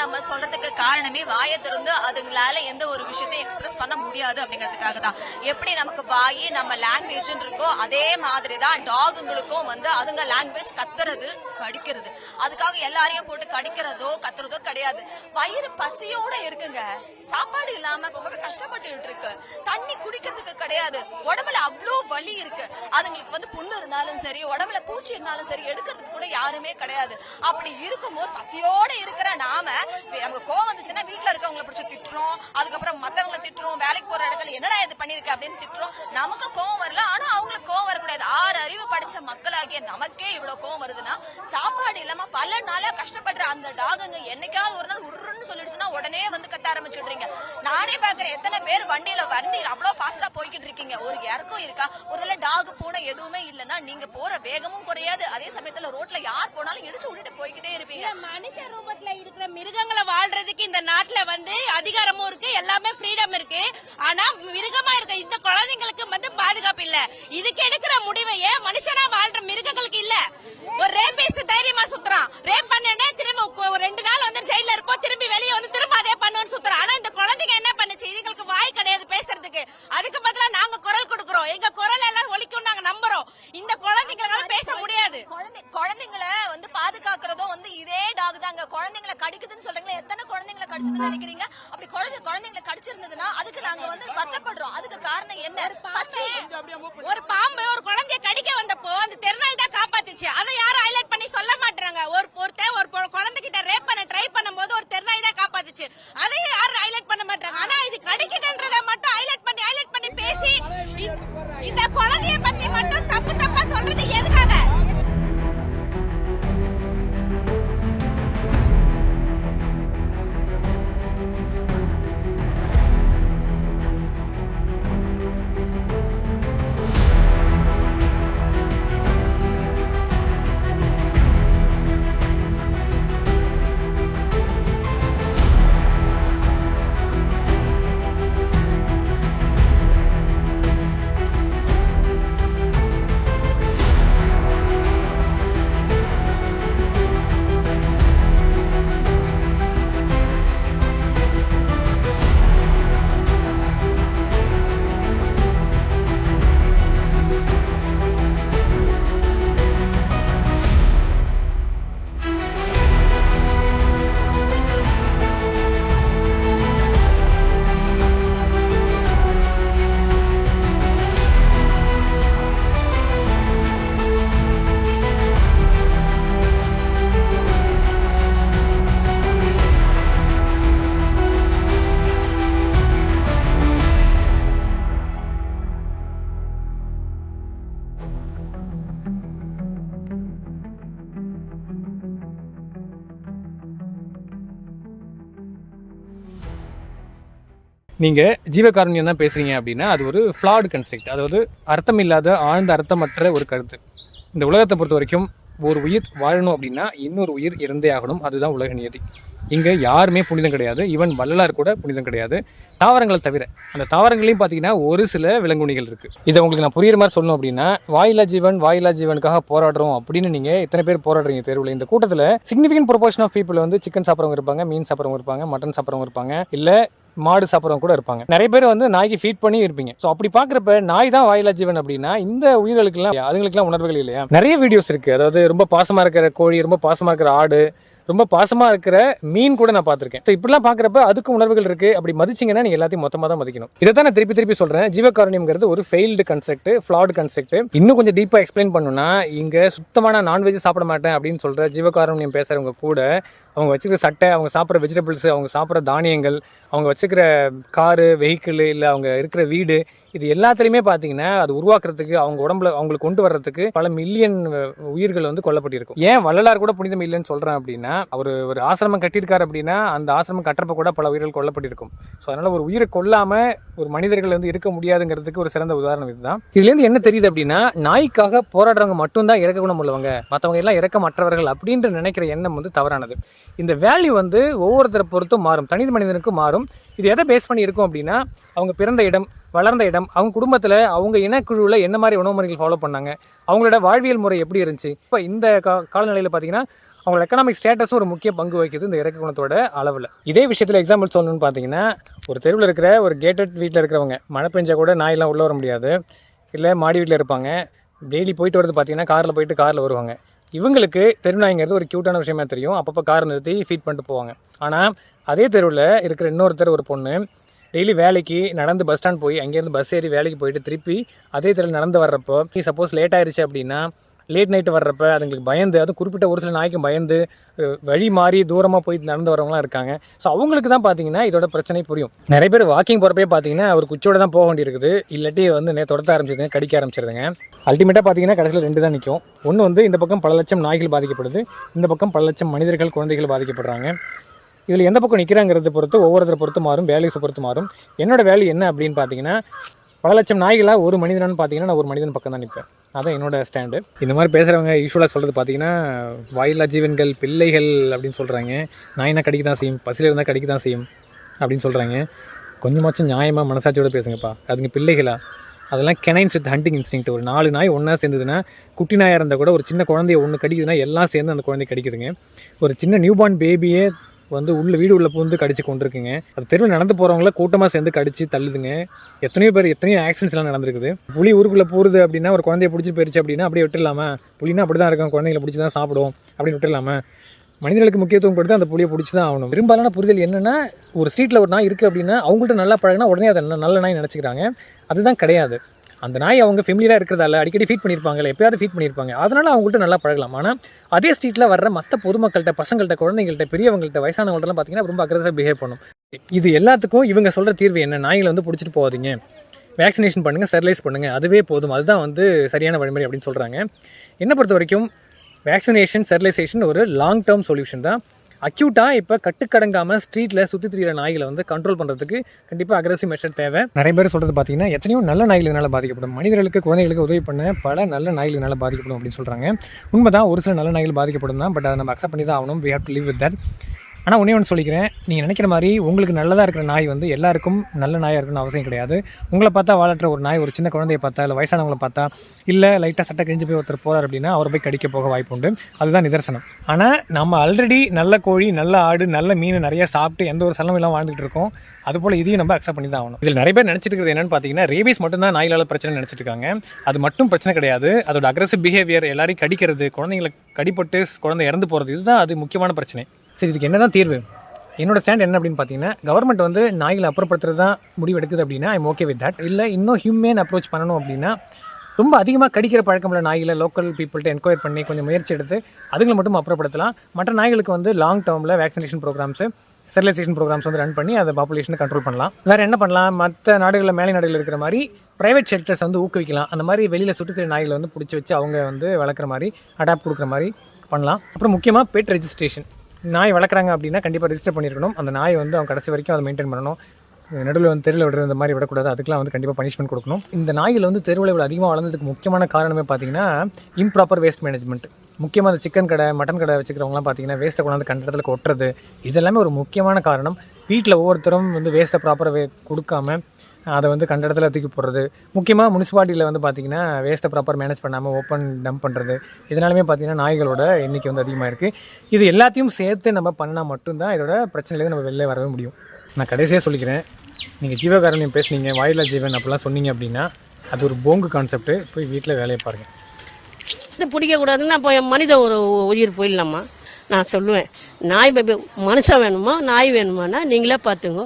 நம்ம சொல்றதுக்கு காரணமே வாயை திறந்து அதுங்களால எந்த ஒரு விஷயத்தையும் எக்ஸ்பிரஸ் பண்ண முடியாது அப்படிங்கிறதுக்காக தான் எப்படி நமக்கு வாய் நம்ம லாங்குவேஜ் இருக்கோ அதே மாதிரி தான் டாகுங்களுக்கும் வந்து அதுங்க லாங்குவேஜ் கத்துறது கடிக்கிறது. அதுக்காக எல்லாரையும் போட்டு கடிக்கிறதோ கத்துறதோ கிடையாது. வயிறு பசியோட இருக்குங்க. சாப்பாடு இல்லாம ரொம்பவே கஷ்டப்பட்டு இருக்கு. தண்ணி குடிக்கிறதுக்கு கிடையாது. உடம்புல அவ்வளோ வலி இருக்கு. அதுங்களுக்கு வந்து புண்ணு இருந்தாலும் சரி உடம்புல பூச்சி இருந்தாலும் சரி எடுக்கிறதுக்கு கூட யாருமே கிடையாது. அப்படி இருக்கும்போது பசியோட இருக்கிற நாம நமக்கு கோவம் வந்துச்சுன்னா வீட்டுல இருக்கவங்களை பிடிச்சி திட்டுறோம். அதுக்கப்புறம் மத்தவங்களை திட்டுறோம். வேலைக்கு போற இடத்துல என்னடா இது பண்ணிருக்க அப்படின்னு திட்டுறோம். நமக்கு கோவம் வரல. ஆனா அவங்களுக்கு கோவம் வரக்கூடாது. ஆறு அறிவு படிச்ச மக்களாகிய நமக்கே இவ்வளவு கோவம் வருதுன்னா சாப்பாடு இல்லாம பல நாளா கஷ்டப்படுற அந்த டாகுங்க என்னைக்காவது ஒரு நாள் உருன்னு சொல்லிடுச்சுன்னா உடனே வந்து கத்த ஆரம்பிச்சுடுறீங்க. நானே பாக்குறேன் எத்தனை பேர் வண்டியில வண்டியில அவ்வளவு ஃபாஸ்டா போய்கிட்டு இருக்கீங்க. ஒரு இறக்கம் இருக்கா? ஒருவேளை டாக் பூனை எதுவுமே இல்லைன்னா நீங்க போற வேகமும் குறையாது. அதே சமயத்துல ரோட்ல யார் போனாலும் இடிச்சு விட்டுட்டு போய்கிட்டே இருப்பீங்க. மனுஷ ரூபத்துல இருக்கிற மிருகங்களை வாழ்றதுக்கு இந்த நாட்டுல வந்து அதிகாரமும் இருக்கு எல்லாமே ஃப்ரீடம் இருக்கு. ஆனா மிருகமா இருக்க இந்த குழந்தைங்களுக்கு வந்து பாதுகாப்பு இல்ல. இதுக்கு எடுக்கிற முடிவையே மனுஷனா வாழ்ற மிருகங்களுக்கு இல்ல? ஒரு ரேபிஸ்ட் தைரியமா சுத்துறான். ரேப் பண்ணேன்னா திரும்ப கொ- ஒரு ரெண்டு நாள் வந்து ஜெயில இருப்போம் திரும்பி வெளியே வந்து திரும்ப அதே பண்ணுன்னு சுத்துறான் ஆனா இந்த குழந்தைங்க என்ன பண்ணுச்சு இதுங்களுக்கு வாய் கிடையாது பேசுறதுக்கு அதுக்கு பதிலா நாங்க குரல் கொடுக்கறோம் எங்க குரல் எல்லாம் ஒலிக்கும் நாங்க நம்புறோம் இந்த குழந்தைங்களால பேச முடியாது குழந்தை குழந்தைங்களை வந்து பாதுகாக்கிறதும் வந்து இதே டாக் தாங்க குழந்தைங்களை கடிக்குதுன்னு சொல்றீங்களா எத்தனை குழந்தைங்களை கடிச்சதுன்னு நினைக்கிறீங்க? அப்படி குழந்தை குழந்தைங்களை கடிச்சிருந்ததுன்னா அதுக்கு நாங்க வந்து வருத்தப்படுறோம். அதுக்கு காரணம் என்ன? ஒரு பாம்பு ஒரு குழந்தைய கடிக்க வந்தப்போ அந்த தெருநாய் தான் நீங்கள் ஜீவகாருண்யம் தான் பேசுகிறீங்க அப்படின்னா அது ஒரு ஃப்ளாடு கன்ஸ்ட்ரக்ட் அதாவது அர்த்தம் இல்லாத ஆழ்ந்த அர்த்தமற்ற ஒரு கருத்து. இந்த உலகத்தை பொறுத்த வரைக்கும் ஒரு உயிர் வாழணும் அப்படின்னா இன்னொரு உயிர் இறந்தே ஆகணும். அதுதான் உலக நியதி. இங்கே யாருமே புனிதம் கிடையாது. ஈவன் வள்ளலார் கூட புனிதம் கிடையாது. தாவரங்களை தவிர அந்த தாவரங்களையும் பார்த்தீங்கன்னா ஒரு சில விலங்குணிகள் இருக்குது இதை உங்களுக்கு நான் புரியுற மாதிரி சொல்லணும் அப்படின்னா வாயிலா ஜீவன் வாயிலா ஜீவனுக்காக போராடுறோம் அப்படின்னு நீங்கள் இத்தனை பேர் போராடுறீங்க தேர்வில். இந்த கூட்டத்தில் சிக்னிஃபிகன்ட் ப்ரொபோர்ஷன் ஆஃப் பீப்புள் வந்து சிக்கன் சாப்பிட்றவங்க இருப்பாங்க மீன் சாப்பிட்றவங்க இருப்பாங்க மட்டன் சாப்பிட்றவங்க இருப்பாங்க. இல்லை மாடு சாப்பிட்றவங்க கூட இருப்பாங்க. நிறைய பேர் வந்து நாய்க்கு ஃபீட் பண்ணி இருப்பீங்க. ஸோ அப்படி பார்க்குறப்ப நாய் தான் வாயிலா ஜீவன் அப்படின்னா இந்த உயிர்களுக்கெல்லாம் அதுங்களுக்குலாம் உணர்வுகள் இல்லையா? நிறைய வீடியோஸ் இருக்குது அதாவது ரொம்ப பாசமாக இருக்கிற கோழி ரொம்ப பாசமாக இருக்கிற ஆடு ரொம்ப பாசமாக இருக்கிற மீன் கூட நான் பார்த்துருக்கேன். ஸோ இப்படிலாம் பார்க்குறப்ப அதுக்கு உணர்வுகள் இருக்குது அப்படி மதிச்சிங்கன்னா நீங்கள் எல்லாத்தையும் மொத்தமாக தான் மதிக்கணும். இதை தான் நான் திருப்பி திருப்பி சொல்கிறேன் ஜீவகாருண்யம்ங்கிறது ஒரு ஃபெயில்டு கன்செப்ட் ஃப்ளாட் கன்செப்ட் இன்னும் கொஞ்சம் டீப்பாக எக்ஸ்பிளைன் பண்ணணும்னா இங்கே சுத்தமான நான்வெஜ் சாப்பிட மாட்டேன் அப்படின்னு சொல்கிற ஜீவகாரணியம் பேசுகிறவங்க கூட அவங்க வச்சுக்கிற சட்டை அவங்க சாப்பிட்ற வெஜிடபிள்ஸ் அவங்க சாப்பிட்ற தானியங்கள் அவங்க வச்சுக்கிற காரு வெஹிக்கிள் இல்லை அவங்க இருக்கிற வீடு இது எல்லாத்துலேயுமே பார்த்தீங்கன்னா அது உருவாக்குறதுக்கு அவங்க உடம்புல அவங்களுக்கு கொண்டு வர்றதுக்கு பல மில்லியன் உயிர்கள் வந்து கொல்லப்பட்டிருக்கும். ஏன் வள்ளலார் கூட புனிதம் இல்லைன்னு சொல்கிறேன் அப்படின்னா அவர் ஒரு ஆசிரமம் கட்டியிருக்காரு அப்படின்னா அந்த ஆசிரமம் கட்டுறப்ப கூட பல உயிர்கள் கொல்லப்பட்டிருக்கும். ஸோ அதனால் ஒரு உயிரை கொல்லாமல் ஒரு மனிதர்கள் வந்து இருக்க முடியாதுங்கிறதுக்கு ஒரு சிறந்த உதாரணம் இதுதான். இதுலேருந்து என்ன தெரியுது அப்படின்னா நாய்க்காக போராடுறவங்க மட்டும்தான் இறக்க குணம் உள்ளவங்க. மற்றவங்க எல்லாம் இறக்க மற்றவர்கள் அப்படின்ற நினைக்கிற எண்ணம் வந்து தவறானது. இந்த வேல்யூ வந்து ஒவ்வொருத்தரை பொறுத்தும் மாறும். தனி மனிதனுக்கும் மாறும். இது எதை பேஸ் பண்ணி இருக்கும் அப்படின்னா அவங்க பிறந்த இடம் வளர்ந்த இடம் அவங்க குடும்பத்தில் அவங்க இனக்குழுவில் என்ன மாதிரி உணவு முறைகள் ஃபாலோ பண்ணாங்க அவங்களோட வாழ்வியல் முறை எப்படி இருந்துச்சு? இப்போ இந்த கா காலநிலையில் பார்த்தீங்கன்னா அவங்களோட எக்கனாமிக் ஸ்டேட்டஸும் ஒரு முக்கிய பங்கு வகிக்குது இந்த இறக்க குணத்தோட அளவில். இதே விஷயத்தில் எக்ஸாம்பிள் சொல்லணும்னு பார்த்தீங்கன்னா ஒரு தெருவில் இருக்கிற ஒரு கேட்டட் வீட்டில் இருக்கிறவங்க மழை பெஞ்சால் கூட நாயெல்லாம் உள்ளே வர முடியாது. இல்லை மாடி வீட்டில் இருப்பாங்க. டெய்லி போயிட்டு வரது பார்த்தீங்கன்னா காரில் போயிட்டு காரில் வருவாங்க. இவங்களுக்கு தெருநாய்ங்கிறது ஒரு க்யூட்டான விஷயமா தெரியும். அப்பப்போ கார் நிறுத்தி ஃபீட் பண்ணிட்டு போவாங்க. ஆனால் அதே தெருவில் இருக்கிற இன்னொருத்தர் ஒரு பொண்ணு டெய்லி வேலைக்கு நடந்து பஸ் ஸ்டாண்ட் போய் அங்கேருந்து பஸ் ஏறி வேலைக்கு போயிட்டு திருப்பி அதே தெரியல நடந்து வர்றப்போ சப்போஸ் லேட் ஆயிடுச்சு அப்படின்னா லேட் நைட்டு வர்றப்ப அதுங்களுக்கு பயந்து அதுவும் குறிப்பிட்ட ஒரு சில நாய்க்கும் பயந்து வழி மாறி தூரமாக போய் நடந்து வரவங்களாம் இருக்காங்க. ஸோ அவங்களுக்கு தான் பார்த்தீங்கன்னா இதோட பிரச்சனை புரியும். நிறைய பேர் வாக்கிங் போகிறப்பே பார்த்தீங்கன்னா ஒரு குச்சியோட தான் போக வேண்டியிருக்குது. இல்லாட்டி வந்து நே தொடத்த ஆரம்பிச்சிருங்க கடிக்க ஆரம்பிச்சிருங்க அல்டிமேட்டாக பார்த்தீங்கன்னா கடைசியில் ரெண்டு தான் நிற்கும் ஒன்று வந்து இந்த பக்கம் பல லட்சம் நாய்கள் பாதிக்கப்படுது. இந்த பக்கம் பல லட்சம் மனிதர்கள் குழந்தைகள் பாதிக்கப்படுறாங்க. இதில் எந்த பக்கம் நிற்கிறாங்கிறத பொறுத்து ஒவ்வொருத்தரை பொறுத்து மாறும் வேலையை பொறுத்து மாறும். என்னோட வேலை என்ன அப்படின்னு பார்த்தீங்கன்னா பல லட்சம் நாய்களாக ஒரு மனிதனான்னு பார்த்தீங்கன்னா நான் ஒரு மனிதன் பக்கம் தான் நிற்பேன். அதான் என்னோட ஸ்டாண்டு இந்த மாதிரி பேசுகிறவங்க யூஸ்வலாக சொல்கிறது பார்த்தீங்கன்னா வாயில்லா ஜீவன்கள் பிள்ளைகள் அப்படின்னு சொல்கிறாங்க நாயினா கடிக்க தான் செய்யும் பசியில் இருந்தால் கடிக்க தான் செய்யும் அப்படின்னு சொல்கிறாங்க கொஞ்சமாச்சும் நியாயமாக மனசாட்சியோட பேசுங்கப்பா. அதுங்க பிள்ளைகளா? அதெல்லாம் கெனைன்ஸ் வித் ஹண்டிங் இன்ஸ்டிங் ஒரு நாலு நாய் ஒன்றா சேர்ந்ததுன்னா குட்டி நாயாக இருந்தால் கூட ஒரு சின்ன குழந்தைய ஒன்று கடிக்குதுன்னா எல்லாம் சேர்ந்து அந்த குழந்தைய கடிக்குதுங்க. ஒரு சின்ன நியூபார்ன் பேபியே வந்து உள்ள வீடு உள்ள பூந்து கடிச்சு கொண்டிருக்குங்க. அது தெருவில் நடந்து போகிறவங்கள கூட்டமாக சேர்ந்து கடிச்சு தள்ளுதுங்க. எத்தனையோ பேர் எத்தனையோ ஆக்சிடென்ட்ஸ்லாம் நடந்திருக்குது. புலி ஊருக்குள்ளே போகிறது அப்படின்னா ஒரு குழந்தைய பிடிச்சி போயிருச்சு அப்படின்னா அப்படியே விட்டுடலாமா? புளினா அப்படி தான் இருக்கும் குழந்தைங்களை பிடிச்சி தான் சாப்பிடும் அப்படின்னு விட்டுடலாமா? மனிதர்களுக்கு முக்கியத்துவம் கொடுத்து அந்த புளியை பிடிச்சி தான் ஆகணும். பெரும்பாலான புரிதல் என்னென்னா ஒரு ஸ்ட்ரீட்டில் ஒரு நாய் இருக்குது அப்படின்னா அவங்கள்ட்ட நல்லா பழகினா உடனே அதை நல்ல நாய் நினச்சிக்கிறாங்க. அதுதான் கிடையாது. அந்த நாய் அவங்க ஃபெமிலியாக இருக்கிறதால அடிக்கடி ஃபீட் பண்ணியிருப்பாங்கல்ல எப்பயாவது ஃபீட் பண்ணியிருப்பாங்க. அதனால் அவங்கள்ட்ட நல்லா பழகலாம். ஆனால் அதே ஸ்ட்ரீட்டில் வர்ற மற்ற பொதுமக்கள்கிட்ட பசங்கள்கிட்ட குழந்தைங்கள்ட்ட பெரியவங்கள்ட்ட வயசானவங்கள்ட்டலாம் பார்த்தீங்கன்னா ரொம்ப அக்ரஸாக பிஹேவ் பண்ணும். இது எல்லாத்துக்கும் இவங்க சொல்கிற தீர்வு என்ன? நாய்களை வந்து பிடிச்சிட்டு போகாதீங்க. வேக்சினேஷன் பண்ணுங்கள் ஸ்டெர்லைஸ் பண்ணுங்கள் அதுவே போதும். அதுதான் வந்து சரியான வழிமுறை அப்படின்னு சொல்கிறாங்க என்னை பொறுத்த வரைக்கும் வேக்சினேஷன் ஸ்டெர்லைசேஷன் ஒரு லாங் டேர்ம் சொல்யூஷன் தான். அக்யூட்டாக இப்போ கட்டுக்கடங்காமல் ஸ்ட்ரீட்டில் சுற்றி திரியிற நாய்களை வந்து கண்ட்ரோல் பண்ணுறதுக்கு கண்டிப்பாக அக்ரஸிவ் மெஷர் தேவை. நிறைய பேர் சொல்கிறது பார்த்தீங்கன்னா எத்தனையோ நல்ல நாய்களினால பாதிக்கப்படும். மனிதர்களுக்கு குழந்தைகளுக்கு உதவி பண்ண பல நல்ல நாய்களினால பாதிக்கப்படும் அப்படின்னு சொல்கிறாங்க உண்மைதான் ஒரு சில நல்ல நாய்கள் பாதிக்கப்படும் தான் பட் அதை நம்ம அக்செப்ட் பண்ணி தான் ஆகணும். We have to live with that ஆனால் ஒன்றே ஒன்று சொல்லிக்கிறேன். நீங்கள் நினைக்கிற மாதிரி உங்களுக்கு நல்லதாக இருக்கிற நாய் வந்து எல்லாருக்கும் நல்ல நாயாக இருக்கணும்னு அவசியம் கிடையாது. உங்களை பார்த்தா வாழற்ற ஒரு நாய் ஒரு சின்ன குழந்தைய பார்த்தா இல்லை வயசானவங்களை பார்த்தா இல்லை லைட்டாக சட்டை கிழிஞ்சு போய் ஒருத்தர் போகிறார் அப்படின்னா அவர் போய் கடிக்க போக வாய்ப்பு உண்டு. அதுதான் நிதர்சனம். ஆனால் நம்ம ஆல்ரெடி நல்ல கோழி நல்ல ஆடு நல்ல மீன் நிறைய சாப்பிட்டு எந்த ஒரு சலமும் இல்லாமல் வாழ்ந்துட்டு இருக்கோம். அதுபோல் இதையும் நம்ம அக்செப்ட் பண்ணி தான் ஆகணும். இதில் நிறைய பேர் நினச்சிட்டு இருக்கிறது பார்த்தீங்கன்னா ரேபீஸ் மட்டும் தான் நாய்களால் பிரச்சனை நினச்சிட்டு இருக்காங்க அது மட்டும் பிரச்சனை கிடையாது. அதோட அக்ரஸிவ் பிஹேவியர் எல்லாரையும் கடிக்கிறது குழந்தைங்களை கடிப்பட்டு குழந்தை இறந்து போகிறது இதுதான் அது முக்கியமான பிரச்சனை. சரி இதுக்கு என்ன தான் தீர்வு? என்னோட ஸ்டாண்ட் என்ன அப்படின்னு பார்த்தீங்கன்னா கவர்மெண்ட் வந்து நாய்களை அப்புறப்படுத்துறது தான் முடிவு எடுக்குது அப்படின்னா ஐம் ஓகே வித் தட் இல்லை இன்னும் ஹியூமேன் அப்ரோச் பண்ணணும் அப்படின்னா ரொம்ப அதிகமாக கடிக்கிற பழக்கமுள்ள நாய்களை லோக்கல் பீப்புள்கிட்ட என்கொயர் பண்ணி கொஞ்சம் முயற்சி எடுத்து அதுங்களை மட்டும் அப்புறப்படுத்தலாம். மற்ற நாய்களுக்கு வந்து லாங் டேர்மில் வேக்சினேஷன் ப்ரோக்ராம்ஸு ஸ்டெரிலைசேஷன் ப்ரோக்ராம்ஸ் வந்து ரன் பண்ணி அதை பாப்புலேஷனை கண்ட்ரோல் பண்ணலாம். வேறு என்ன பண்ணலாம்? மற்ற நாடுகளில் மேலை நாடுகளில் இருக்கிற மாதிரி ப்ரைவேட் ஷெல்டர்ஸ் வந்து ஊக்குவிக்கலாம். அந்த மாதிரி வெளியில் சுற்றுத்திர நாய்களை வந்து பிடிச்சி வச்சு அவங்க வந்து வளர்க்குற மாதிரி அடாப்ட் கொடுக்குற மாதிரி பண்ணலாம். அப்புறம் முக்கியமாக பெட் ரெஜிஸ்ட்ரேஷன் நாய் வளர்க்குறாங்க அப்படின்னா கண்டிப்பாக ரெஜிஸ்டர் பண்ணியிருக்கணும் அந்த நாய் வந்து அவங்க கடைசி வரைக்கும் அதை மெயின்டைன் பண்ணணும். நடுவில் வந்து தெருவில் விடுறது இந்த மாதிரி விடக்கூடாது. அதுக்கெலாம் வந்து கண்டிப்பாக பனிஷ்மெண்ட் கொடுக்கணும். இந்த நாய்கள் வந்து தெருவில் இவ்வளோ அதிகமாக வளர்ந்ததுக்கு முக்கியமான காரணமே பார்த்தீங்கன்னா இம்ப்ராப்பர் வேஸ்ட் மேனேஜ்மெண்ட் முக்கியமாக அந்த சிக்கன் கடை மட்டன் கடை வச்சுக்கிறவங்களாம் பார்த்தீங்கன்னா வேஸ்ட்டை கொண்டாந்து கண்ட இடத்துல கொட்டுறது இதெல்லாமே ஒரு முக்கியமான காரணம். வீட்டில் ஒவ்வொருத்தரும் வந்து வேஸ்ட்டை ப்ராப்பராக வே கொடுக்காம அதை வந்து கண்ட இடத்துல தூக்கி போடுறது. முக்கியமாக முனிசிபாலிட்டியில் வந்து பார்த்திங்கன்னா வேஸ்ட்டை ப்ராப்பர் மேனேஜ் பண்ணாமல் ஓப்பன் டம்ப் பண்ணுறது இதனாலுமே பார்த்திங்கன்னா நாய்களோட எண்ணிக்கை வந்து அதிகமாக இருக்குது இது எல்லாத்தையும் சேர்த்து நம்ம பண்ணால் மட்டும்தான் இதோட பிரச்சனையிலேருந்து நம்ம வெளில வரவே முடியும். நான் கடைசியாக சொல்லிக்கிறேன். நீங்கள் ஜீவகாரணியம் பேசுனீங்க வாயிலா ஜீவன் அப்படிலாம் சொன்னீங்க அப்படின்னா அது ஒரு போங்கு கான்செப்ட்டு போய் வீட்டில் வேலையை பாருங்கள் இது பிடிக்கக்கூடாதுன்னா அப்போ என் மனித ஒரு உயிர் போயிடலாமா? நான் சொல்லுவேன். நாய் பே- மனுஷன் வேணுமா? நாய் வேணுமானா நீங்களே பார்த்துங்க